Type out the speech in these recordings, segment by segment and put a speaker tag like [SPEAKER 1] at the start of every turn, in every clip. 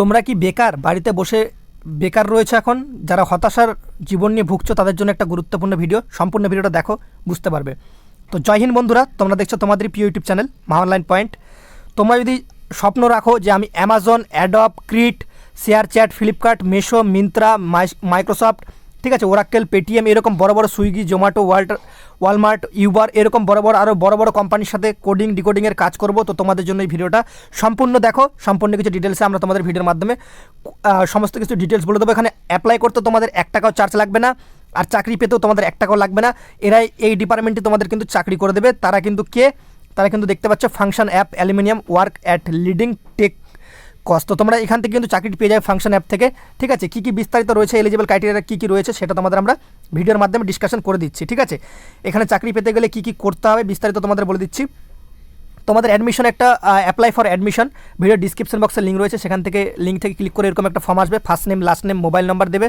[SPEAKER 1] তোমরা কি বেকার? বাড়িতে বসে বেকার রয়েছে এখন? যারা হতাশার জীবন নিয়ে ভুগছ, তাদের জন্য একটা গুরুত্বপূর্ণ ভিডিও। সম্পূর্ণ ভিডিওটা দেখো, বুঝতে পারবে। তো জয় হিন্দ বন্ধুরা, তোমরা দেখছ তোমাদের প্রিয় YouTube channel Maa online point. তোমরা যদি স্বপ্ন রাখো যে আমি অ্যামাজন অ্যাডপ ক্রিট ShareChat Flipkart Meesho Myntra Microsoft ঠিক আছে ওরাক্কেল পেটিএম এরকম বড় বড় Swiggy Zomato Walt Walmart Uber এরকম বড় বড় আরও বড় বড় কোম্পানির সাথে কোডিং ডিকোডিংয়ের কাজ করব। তো তোমাদের জন্য এই ভিডিওটা সম্পূর্ণ দেখো, সম্পূর্ণ কিছু ডিটেলসে আমরা তোমাদের ভিডিওর মাধ্যমে সমস্ত কিছু ডিটেলস বলে দেবো। এখানে অ্যাপ্লাই করতে তোমাদের এক টাকাও চার্জ লাগবে না, আর চাকরি পেতেও তোমাদের এক টাকাও লাগবে না। এরাই এই ডিপার্টমেন্টে তোমাদের কিন্তু চাকরি করে দেবে। তারা কিন্তু কে? তারা কিন্তু দেখতে পাচ্ছ function app aluminium work at leading tech cost তো তোমরা এখান থেকে কিন্তু চাকরি পেয়ে যাবে ফাংশন অ্যাপ থেকে। ঠিক আছে? কী কী বিস্তারিত রয়েছে এলিজিবল ক্রাইটেরিয়া কী কী রয়েছে সেটা তোমাদের আমরা ভিডিওর মাধ্যমে ডিসকাশন করে দিচ্ছি, ঠিক আছে? এখানে চাকরি পেতে গেলে কী কী করতে হবে বিস্তারিত তোমাদের বলে দিচ্ছি। তোমাদের অ্যাডমিশন একটা apply for admission video description বক্সে লিঙ্ক রয়েছে, সেখান থেকে লিঙ্ক থেকে ক্লিক করে এরকম একটা ফর্ম আসবে। First name last name mobile number দেবে।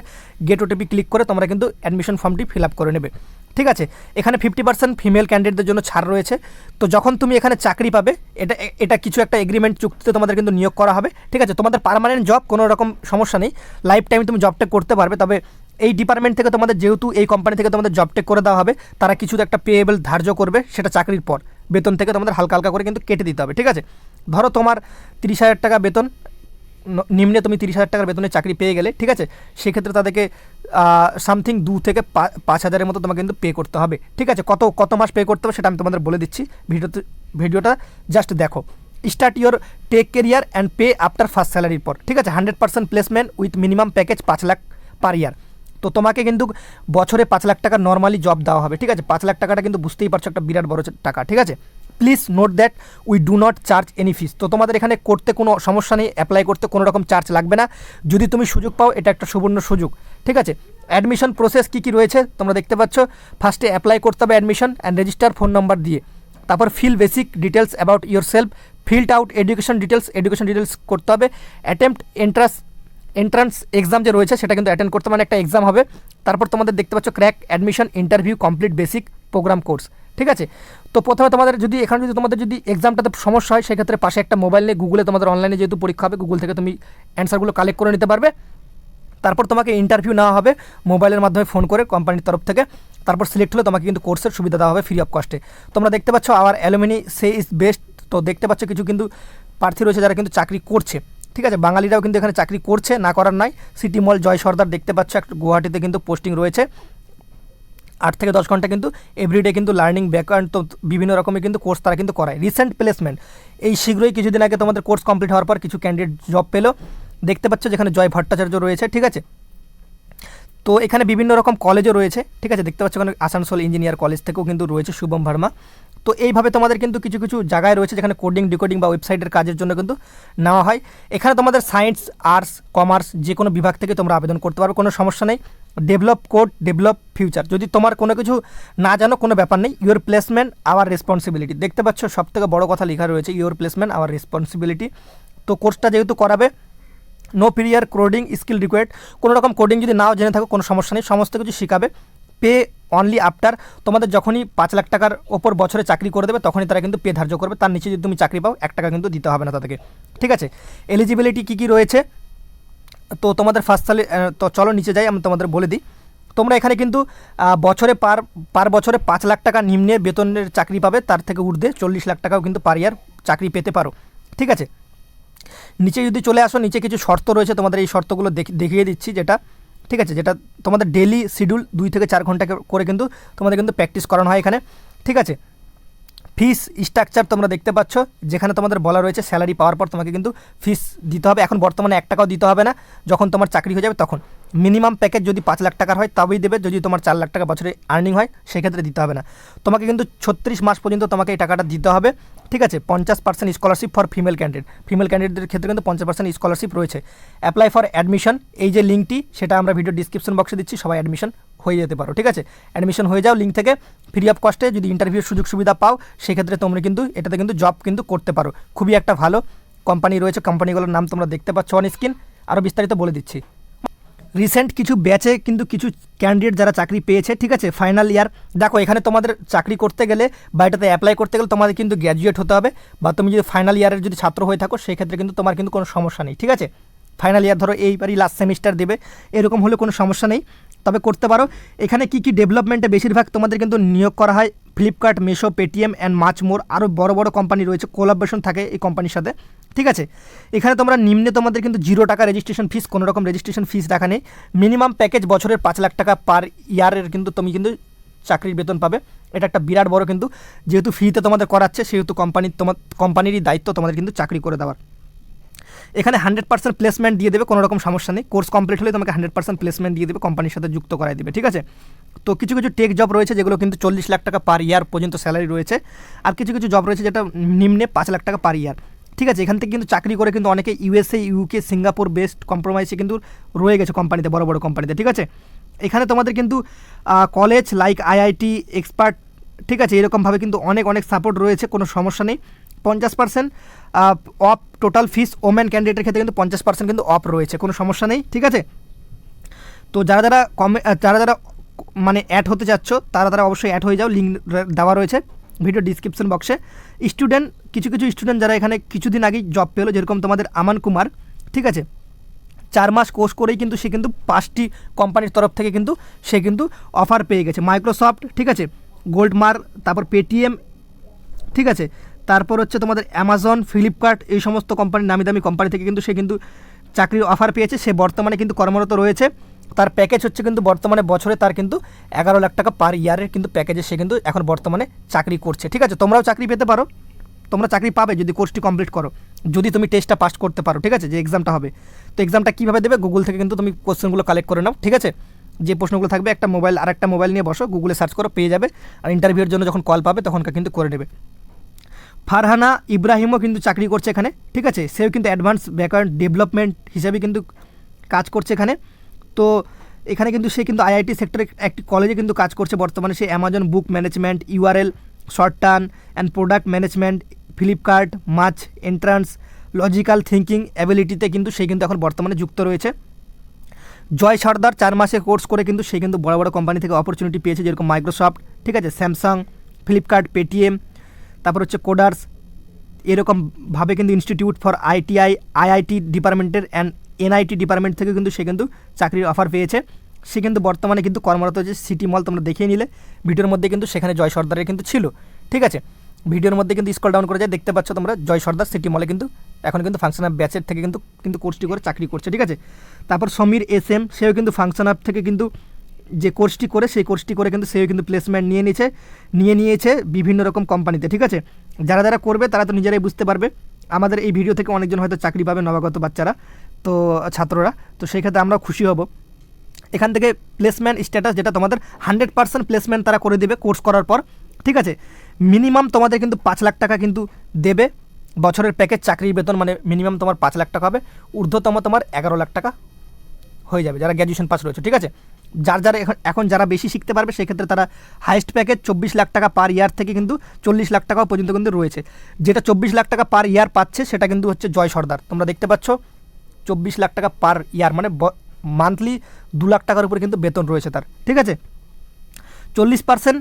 [SPEAKER 1] গেট ওটিপি ক্লিক করে তোমরা কিন্তু অ্যাডমিশন ফর্মটি ফিল আপ করে নেবে। ঠিক আছে? এখানে ফিফটি পার্সেন্ট ফিমেল ক্যান্ডিডেটদের জন্য ছাড় রয়েছে। তো যখন তুমি এখানে চাকরি পাবে, এটা এটা কিছু একটা এগ্রিমেন্ট চুক্তিতে তোমাদের কিন্তু নিয়োগ করা হবে। ঠিক আছে? তোমাদের পার্মানেন্ট জব কোনো রকম সমস্যা নেই। লাইফ টাইম তুমি জবটা করতে পারবে, তবে এই ডিপার্টমেন্ট থেকে তোমাদের যেহেতু এই কোম্পানি থেকে তোমাদের জব টেক করে দেওয়া হবে, তারা কিছু একটা পেয়েবল ধার্য করবে সেটা চাকরির পর। বেতন থেকে তোমাদের হালকা হালকা করে কিন্তু কেটে দিতে হবে। ঠিক আছে? ধরো তোমার তিরিশ হাজার টাকা বেতন। নিম্নে তুমি তিরিশ হাজার টাকার বেতনে চাকরি পেয়ে গেলে, ঠিক আছে? সেক্ষেত্রে তাদেরকে সামথিং দু থেকে পাঁচ হাজারের মতো তোমাকে কিন্তু পে করতে হবে, ঠিক আছে? কত কত মাস পে করতে হবে সেটা আমি তোমাদের বলে দিচ্ছি। ভিডিওতে, ভিডিওটা জাস্ট দেখো। Start your tech career and pay after first স্যালারির পর, ঠিক আছে? Hundred percent placement with minimum package পাঁচ লাখ পার ইয়ার তো তোমাকে কিন্তু বছরে পাঁচ লাখ টাকা নর্মালি জব দেওয়া হবে, ঠিক আছে? পাঁচ লাখ টাকাটা কিন্তু বুঝতেই পারছ একটা বিরাট বড় টাকা, ঠিক আছে? Please note that we do not charge any fees. তো তোমাদের এখানে করতে কোনো সমস্যা নেই, অ্যাপ্লাই করতে কোনো রকম চার্জ লাগবে না। যদি তুমি সুযোগ পাও, এটা একটা সুবর্ণ সুযোগ, ঠিক আছে? অ্যাডমিশন প্রসেস কী কী রয়েছে তোমরা দেখতে পাচ্ছ। ফার্স্টে অ্যাপ্লাই করতে হবে admission and register phone number দিয়ে। তারপর fill basic details about yourself filled out education details education details করতে হবে। অ্যাটেম্পট এন্ট্রান্স এন্ট্রান্স এক্সাম যে রয়েছে, সেটা কিন্তু অ্যাটেন্ড করতে মানে একটা এক্সাম হবে। তারপর তোমাদের দেখতে পাচ্ছ crack admission interview complete basic program course ঠিক আছে? তো প্রথমে তোমাদের যদি এখানে যদি তোমাদের যদি এক্সামটাতে সমস্যা হয়, সেক্ষেত্রে পাশে একটা মোবাইল নিয়ে গুগলে তোমাদের অনলাইনে যেহেতু পরীক্ষা হবে গুগল থেকে তুমি অ্যান্সারগুলো কালেক্ট করে নিতে পারবে। তারপর তোমাকে ইন্টারভিউ নেওয়া হবে মোবাইলের মাধ্যমে ফোন করে কোম্পানির তরফ থেকে। তারপর সিলেক্ট হলে তোমাকে কিন্তু কোর্সের সুবিধা দেওয়া হবে ফ্রি অফ কস্টে তোমরা দেখতে পাচ্ছ our alumni say is best তো দেখতে পাচ্ছ কিছু কিন্তু প্রার্থী রয়েছে যারা কিন্তু চাকরি করছে। ঠিক আছে? বাঙালিরাও কিন্তু এখানে চাকরি করছে, না করার নয় সিটি মল জয় সর্দার দেখতে পাচ্ছ একটা গুয়াহাটিতে কিন্তু পোস্টিং রয়েছে। আট থেকে দশ ঘণ্টা কিন্তু এভরিডে কিন্তু লার্নিং ব্যাকগ্রাউন্ড তো বিভিন্ন রকমের কিন্তু কোর্স তারা কিন্তু করায়। রিসেন্ট প্লেসমেন্ট এই শীঘ্রই কিছুদিন আগে তোমাদের কোর্স কমপ্লিট হওয়ার পর কিছু ক্যান্ডিডেট জব পেল। দেখতে পাচ্ছ যেখানে জয় ভট্টাচার্য রয়েছে, ঠিক আছে? তো এখানে বিভিন্ন রকম কলেজও রয়েছে, ঠিক আছে? দেখতে পাচ্ছ এখানে আসানসোল ইঞ্জিনিয়ার কলেজ থেকেও কিন্তু রয়েছে শুভম ভার্মা। তো এইভাবে তোমাদের কিন্তু কিছু কিছু জায়গায় রয়েছে যেখানে কোডিং ডিকোডিং বা ওয়েবসাইটের কাজের জন্য কিন্তু নেওয়া হয়। এখানে তোমাদের সায়েন্স আর্টস কমার্স যে কোনো বিভাগ থেকে তোমরা আবেদন করতে পারবে কোনো সমস্যা নেই। ডেভেলপ কোড ডেভেলপ ফিউচার যদি তোমার কোনো কিছু না জানো, কোনো ব্যাপার নেই। ইউর প্লেসমেন্ট আওয়ার রেসপন্সিবিলিটি দেখতে পাচ্ছ সব থেকে বড় কথা লেখা রয়েছে ইউর প্লেসমেন্ট আওয়ার রেসপন্সিবিলিটি তো কোর্সটা যেহেতু করাবে no prior coding skill required কোনো রকম কোডিং যদি নাও জেনে থাকো, কোনো সমস্যা নেই। সমস্ত কিছু শেখাবে। পে অনলি আফটার তোমাদের যখনই পাঁচ লাখ টাকার ওপর বছরে চাকরি করে দেবে, তখনই তারা কিন্তু পে ধার্য করবে। তার নিচে যদি তুমি চাকরি পাও, এক টাকা কিন্তু দিতে হবে না তাদেরকে। ঠিক আছে? এলিজিবিলিটি কী কী রয়েছে? তো তোমাদের ফার্স্ট সালে তো চলো নিচে যাই, আমি তোমাদের বলে দিই। তোমরা এখানে কিন্তু বছরে পার পার বছরে পাঁচ লাখ টাকা নিম্নে বেতনের চাকরি পাবে, তার থেকে ঊর্ধ্বে চল্লিশ লাখ টাকাও কিন্তু পার ইয়ার চাকরি পেতে পারো। ঠিক আছে? নিচে যদি চলে আসো, নিচে কিছু শর্ত রয়েছে, তোমাদের এই শর্তগুলো দেখ- দেখিয়ে দিচ্ছি যেটা। ঠিক আছে, যেটা তোমাদের ডেলি শিডিউল দুই থেকে চার ঘণ্টা করে কিন্তু তোমাদের কিন্তু প্র্যাকটিস করানো হয় এখানে। ঠিক আছে? ফিস স্ট্রাকচার তোমরা দেখতে পাচ্ছ, যেখানে তোমাদের বলা রয়েছে স্যালারি পাওয়ার পর তোমাকে কিন্তু ফিস দিতে হবে। এখন বর্তমানে এক টাকাও দিতে হবে না। যখন তোমার চাকরি হয়ে যাবে তখন। মিনিমাম প্যাকেজ যদি পাঁচ লাখ টাকার হয়, তবেই দেবে। যদি তোমার চার লাখ টাকা বছরে আর্নিং হয়, সেক্ষেত্রে দিতে হবে না। তোমাকে কিন্তু ছত্রিশ মাস পর্যন্ত তোমাকে এই টাকাটা দিতে হবে। ঠিক আছে? পঞ্চাশ percent scholarship for female candidate female ক্যান্ডিডেটদের ক্ষেত্রে কিন্তু পঞ্চাশ পার্সেন্ট স্কলারশিপ রয়েছে। অ্যাপ্লাই ফর অ্যাডমিশন এই যে লিঙ্কটি সেটা আমরা ভিডিও ডিসক্রিপশন বক্সে দিচ্ছি, সবাই অ্যাডমিশন হয়ে যেতে পারো। ঠিক আছে? অ্যাডমিশন হয়ে যাও লিঙ্ক থেকে। ফ্রি অফ কস্টে যদি ইন্টারভিউর সুযোগ সুবিধা পাও, সেক্ষেত্রে তোমরা কিন্তু, এটাতে কিন্তু জব কিন্তু করতে পারো। খুবই একটা ভালো কোম্পানি রয়েছে। কোম্পানিগুলোর নাম তোমরা দেখতে পাচ্ছ অন স্ক্রিন আরও বিস্তারিত বলে দিচ্ছি। রিসেন্ট কিছু ব্যাচে কিন্তু কিছু ক্যান্ডিডেট যারা চাকরি পেয়েছে, ঠিক আছে? ফাইনাল ইয়ার দেখো, এখানে তোমাদের চাকরি করতে গেলে বা এটাতে অ্যাপ্লাই করতে গেলে তোমাদের কিন্তু গ্র্যাজুয়েট হতে হবে বা তুমি যদি ফাইনাল ইয়ারের যদি ছাত্র হয়ে থাকো সেক্ষেত্রে কিন্তু তোমার কিন্তু কোনো সমস্যা নেই, ঠিক আছে? ফাইনাল ইয়ার ধরো, এইবারই লাস্ট সেমিস্টার দেবে, এরকম হলে কোনো সমস্যা নেই। তবে করতে পারো, এখানে কি কি ডেভেলপমেন্টে বেশিরভাগ তোমাদের কিন্তু নিয়োগ করা হয়? ফ্লিপকার্ট মেশো পেটিএম অ্যান্ড মাছ মোর আরও বড় বড় কোম্পানি রয়েছে কোলাবরেশন থাকে এই কোম্পানির সাথে। ঠিক আছে? এখানে তোমরা নিম্নে তোমাদের কিন্তু জিরো টাকা রেজিস্ট্রেশন ফিস কোনো রকম রেজিস্ট্রেশন ফিস রাখা নেই। মিনিমাম প্যাকেজ বছরের পাঁচ লাখ টাকা পার ইয়ারের কিন্তু তুমি কিন্তু চাকরির বেতন পাবে। এটা একটা বিরাট বড় কিন্তু, যেহেতু ফ্রিতে তোমাদের করাচ্ছে, সেহেতু কোম্পানির তোমার কোম্পানিরই দায়িত্ব তোমাদের কিন্তু চাকরি করে দেওয়ার। এখানে হান্ড্রেড পার্সেন্ট প্লেসমেন্ট দিয়ে দেবে, কোনো রকম সমস্যা নেই। কোর্স কমপ্লিট হলে তোমাকে হান্ড্রেড পার্সেন্ট প্লেসমেন্ট দিয়ে দেবে কোম্পানির সাথে যুক্ত করাই দেবে, ঠিক আছে? তো কিছু কিছু টেক জব রয়েছে, যেগুলো কিন্তু চল্লিশ লাখ টাকা পার ইয়ার পর্যন্ত স্যালারি রয়েছে। আর কিছু কিছু জব রয়েছে যেটা নিম্নে পাঁচ লাখ টাকা পার ইয়ার ঠিক আছে, এখান থেকে কিন্তু চাকরি করে কিন্তু অনেকে ইউএসএ ইউকে সিঙ্গাপুর বেস্ট কম্প্রোমাইজে কিন্তু রয়ে গেছে কোম্পানিতে বড় বড় কোম্পানিতে ঠিক আছে? এখানে তোমাদের কিন্তু কলেজ লাইক আইআইটি এক্সপার্ট ঠিক আছে, এরকমভাবে কিন্তু অনেক অনেক সাপোর্ট রয়েছে, কোনো সমস্যা নেই। পঞ্চাশ percent of total fees women ক্যান্ডিডেটের ক্ষেত্রে কিন্তু পঞ্চাশ পার্সেন্ট কিন্তু অফ রয়েছে, কোনো সমস্যা নেই, ঠিক আছে? তো যারা যারা কমে যারা যারা মানে অ্যাড হতে চাচ্ছ, তারা তারা অবশ্যই অ্যাড হয়ে যাও লিঙ্ক দেওয়া রয়েছে ভিডিও ডিসক্রিপশন বক্সে স্টুডেন্ট কিছু কিছু স্টুডেন্ট যারা এখানে কিছুদিন আগেই জব পেল, যেরকম তোমাদের আমান কুমার, ঠিক আছে? চার মাস কোর্স করেই কিন্তু সে কিন্তু পাঁচটি কোম্পানির তরফ থেকে কিন্তু সে কিন্তু অফার পেয়ে গেছে। মাইক্রোসফট ঠিক আছে? গোল্ডমার তারপর পেটিএম ঠিক আছে? তারপর হচ্ছে তোমাদের অ্যামাজন ফ্লিপকার্ট এই সমস্ত কোম্পানির নামি দামি কোম্পানি থেকে কিন্তু সে কিন্তু চাকরির অফার পেয়েছে। সে বর্তমানে কিন্তু কর্মরত রয়েছে। তার প্যাকেজ হচ্ছে কিন্তু বর্তমানে বছরে তার কিন্তু এগারো লাখ টাকা পার ইয়ারের কিন্তু প্যাকেজে সে কিন্তু এখন বর্তমানে চাকরি করছে। ঠিক আছে? তোমরাও চাকরি পেতে পারো। তোমরা চাকরি পাবে যদি কোর্সটি কমপ্লিট করো। যদি তুমি টেস্টটা পাস করতে পারো, ঠিক আছে? যে এক্সামটা হবে। তো এক্সামটা কীভাবে দেবে? গুগল থেকে কিন্তু তুমি কোশ্চেনগুলো কালেক্ট করে নাও, ঠিক আছে? যে প্রশ্নগুলো থাকবে, একটা মোবাইল আর একটা মোবাইল নিয়ে বসো গুগলে সার্চ করো, পেয়ে যাবে। আর ইন্টারভিউর জন্য যখন কল পাবে, তখনকার কিন্তু করে নেবে। ফারহানা ইব্রাহিমও কিন্তু চাকরি করছে এখানে, ঠিক আছে? সেও কিন্তু অ্যাডভান্স ব্যাকওয়ার্ড ডেভেলপমেন্ট হিসাবে কিন্তু কাজ করছে এখানে। তো এখানে কিন্তু সে কিন্তু আইআইটি সেক্টরে একটি কলেজে কিন্তু কাজ করছে বর্তমানে। সে Amazon book management URL short turn and product management Flipkart, much entrance logical thinking অ্যাবিলিটিতে কিন্তু সে কিন্তু এখন বর্তমানে যুক্ত রয়েছে। জয় সর্দার চার মাসে কোর্স করে কিন্তু সে কিন্তু বড় বড় কোম্পানি থেকে অপরচুনিটি পেয়েছে, যেরকম মাইক্রোসফট ঠিক আছে? স্যামসাং ফ্লিপকার্ট পেটিএম তারপর হচ্ছে কোডার্স এরকমভাবে কিন্তু ইনস্টিটিউট ফর আইটিআই আইআইটি ডিপার্টমেন্টের অ্যান্ড এনআইটি ডিপার্টমেন্ট থেকে কিন্তু সে কিন্তু চাকরির অফার পেয়েছে। সে কিন্তু বর্তমানে কিন্তু কর্মরত যে সিটি মল তোমরা দেখিয়ে নিলে। ভিডিওর মধ্যে কিন্তু সেখানে জয় সর্দারের কিন্তু ছিল, ঠিক আছে? ভিডিওর মধ্যে কিন্তু স্কল ডাউন করে যায়, দেখতে পাচ্ছ তোমরা, জয় সর্দার সিটি মলে কিন্তু, এখন কিন্তু ফাংশন অ্যাপ ব্যাচের থেকে কিন্তু কিন্তু কোর্সটি করে চাকরি করছে, ঠিক আছে? তারপর সমীর এস এম সেও কিন্তু ফাংশন অ্যাপ থেকে কিন্তু যে কোর্সটি করে, সেই কোর্সটি করে কিন্তু সেও কিন্তু প্লেসমেন্ট নিয়ে নিয়েছে নিয়ে নিয়েছে বিভিন্ন রকম কোম্পানিতে ঠিক আছে? যারা যারা করবে, তারা তো নিজেরাই বুঝতে পারবে। আমাদের এই ভিডিও থেকে অনেকজন হয়তো চাকরি পাবে, নবাগত বাচ্চারা, তো ছাত্ররা। তো সেই ক্ষেত্রে আমরা খুশি হব। এখান থেকে প্লেসমেন্ট স্ট্যাটাস যেটা তোমাদের হান্ড্রেড পার্সেন্ট প্লেসমেন্ট তারা করে দেবে কোর্স করার পর। ঠিক আছে? মিনিমাম তোমাদের কিন্তু পাঁচ লাখ টাকা কিন্তু দেবে। বছরের প্যাকেজ চাকরির বেতন মানে মিনিমাম তোমার পাঁচ লাখ টাকা হবে। ঊর্ধ্বতম তোমার এগারো লাখ টাকা হয়ে যাবে, যারা গ্র্যাজুয়েশন পাস রয়েছে, ঠিক আছে? যার যারা এখন এখন যারা বেশি শিখতে পারবে, সেক্ষেত্রে তারা হাইস্ট প্যাকেজ চব্বিশ লাখ টাকা পার ইয়ার থেকে কিন্তু চল্লিশ লাখ টাকা পর্যন্ত কিন্তু রয়েছে। যেটা চব্বিশ লাখ টাকা পার ইয়ার পাচ্ছে, সেটা কিন্তু হচ্ছে জয় সর্দার। তোমরা দেখতে পাচ্ছ, চব্বিশ লাখ টাকা পার ইয়ার মানে মান্থলি দু লাখ টাকার উপরে কিন্তু বেতন রয়েছে তার, ঠিক আছে? চল্লিশ percent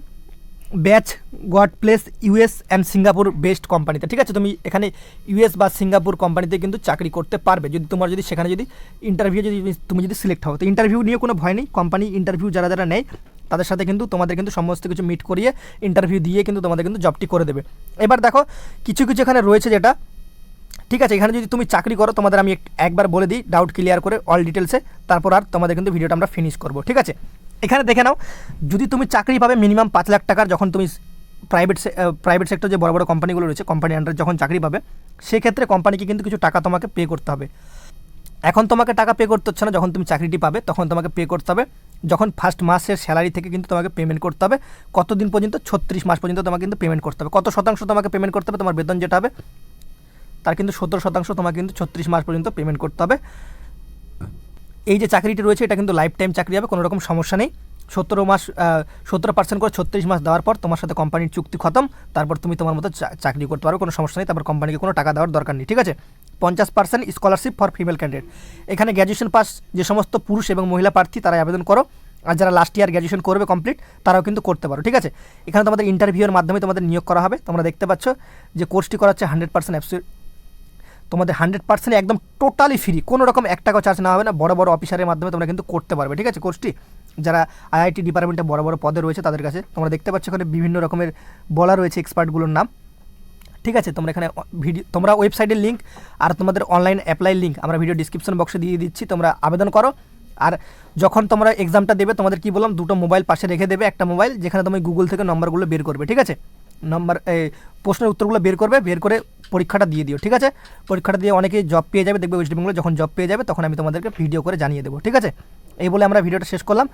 [SPEAKER 1] batch, got placed, US and Singapore best কোম্পানিতে। ঠিক আছে, তুমি এখানে ইউএস বা সিঙ্গাপুর কোম্পানিতে কিন্তু চাকরি করতে পারবে। যদি তোমার যদি সেখানে যদি ইন্টারভিউ যদি তুমি যদি সিলেক্ট হও, তো ইন্টারভিউ নিয়ে কোনো ভয় নেই। কোম্পানি ইন্টারভিউ যারা যারা নেয়, তাদের সাথে কিন্তু তোমাদের কিন্তু সমস্ত কিছু মিট করিয়ে ইন্টারভিউ দিয়ে কিন্তু তোমাদের কিন্তু জবটি করে দেবে। এবার দেখো, কিছু কিছু এখানে রয়েছে যেটা, ঠিক আছে, এখানে যদি তুমি চাকরি করো, তোমাদের আমি একবার বলে দিই ডাউট ক্লিয়ার করে অল ডিটেলসে তারপর আর তোমাদের কিন্তু ভিডিওটা আমরা ফিনিশ করব। ঠিক আছে? এখানে দেখে নাও, যদি তুমি চাকরি পাবে মিনিমাম পাঁচ লাখ টাকার যখন তুমি প্রাইভেট প্রাইভেট সেক্টর যে বড় বড় কোম্পানিগুলো রয়েছে কোম্পানি আন্ডারে যখন চাকরি পাবে, সেক্ষেত্রে কোম্পানিকে কিন্তু কিছু টাকা তোমাকে পে করতে হবে। এখন তোমাকে টাকা পে করতে হচ্ছে না, যখন তুমি চাকরিটি পাবে, তখন তোমাকে পে করতে হবে। যখন ফার্স্ট মাসের স্যালারি থেকে কিন্তু তোমাকে পেমেন্ট করতে হবে, কতদিন পর্যন্ত? ছত্রিশ মাস পর্যন্ত তোমাকে কিন্তু পেমেন্ট করতে হবে। কত শতাংশ তোমাকে পেমেন্ট করতে হবে? তোমার বেতন যেটা হবে, তার কিন্তু সত্তর শতাংশ তোমাকে কিন্তু ছত্রিশ মাস পর্যন্ত পেমেন্ট করতে হবে। এই যে চাকরিটি রয়েছে, এটা কিন্তু লাইফ টাইম চাকরি হবে, কোনো রকম সমস্যা নেই। সতেরো মাস সতেরো পার্সেন্ট করে ছত্রিশ মাস দেওয়ার পর তোমার সাথে কোম্পানির চুক্তি খতম, তারপর তুমি তোমার মতো চাকরি করতে পারো, কোনো সমস্যা নেই, তারপর কোম্পানিকে কোনো টাকা দেওয়ার দরকার নেই, ঠিক আছে? পঞ্চাশ percent scholarship for female candidate এখানে গ্র্যাজুয়েশন পাস যে সমস্ত পুরুষ এবং মহিলা প্রার্থী তারা আবেদন করো, আর যারা লাস্ট ইয়ার গ্র্যাজুয়েশন করবে কমপ্লিট তারাও কিন্তু করতে পারো, ঠিক আছে? এখানে তোমাদের ইন্টারভিউয়ের মাধ্যমে তোমাদের নিয়োগ করা হবে, তোমরা দেখতে পাচ্ছ যে কোর্সটি করা হচ্ছে হান্ড্রেড পার্সেন্ট তোমাদের হান্ড্রেড পার্সেন্ট একদম টোটালি ফ্রি কোনো রকম এক টাকা চার্জ না হবে না, বড় বড় অফিসারের মাধ্যমে তোমরা কিন্তু করতে পারবে। ঠিক আছে কোর্সটি যারা আইআইটি ডিপার্টমেন্টে বড় বড় পদে রয়েছে তাদের কাছে তোমরা দেখতে পাচ্ছ এখানে বিভিন্ন রকমের বলা রয়েছে এক্সপার্টগুলোর নাম। ঠিক আছে, তোমরা এখানে ভিডিও তোমরা ওয়েবসাইটের লিঙ্ক আর তোমাদের অনলাইন অ্যাপ্লাই লিঙ্ক আমরা ভিডিও ডিসক্রিপশন বক্সে দিয়ে দিচ্ছি, তোমরা আবেদন করো। আর যখন তোমরা এক্সামটা দেবে, তোমাদের কি বললাম, দুটো মোবাইল পাশে রেখে দেবে, একটা মোবাইল যেখানে তুমি গুগল থেকে নম্বরগুলো বের করবে। ঠিক আছে? নম্বর প্রশ্নের উত্তরগুলো বের করবে, বের করে পরীক্ষাটা দিয়ে দিও, ঠিক আছে? পরীক্ষাটা দিয়ে অনেকেই জব পেয়ে যাবে, দেখবে ওয়েস্ট বেঙ্গলে যখন জব পেয়ে যাবে, তখন আমি তোমাদেরকে ভিডিও করে জানিয়ে দেবো, ঠিক আছে? এই বলে আমরা ভিডিওটা শেষ করলাম।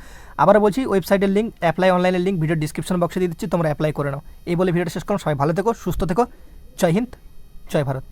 [SPEAKER 1] আবার বলছি ওয়েবসাইটের লিঙ্ক অ্যাপ্লাই অনলাইনের লিঙ্ক ভিডিও ডিসক্রিপশন বক্সে দিয়ে দিচ্ছি, তোমরা অ্যাপ্লাই করে নাও। এই বলে ভিডিওটা শেষ করলাম, সবাই ভালো থেকো, সুস্থ থেকো। জয় হিন্দ, জয় ভারত।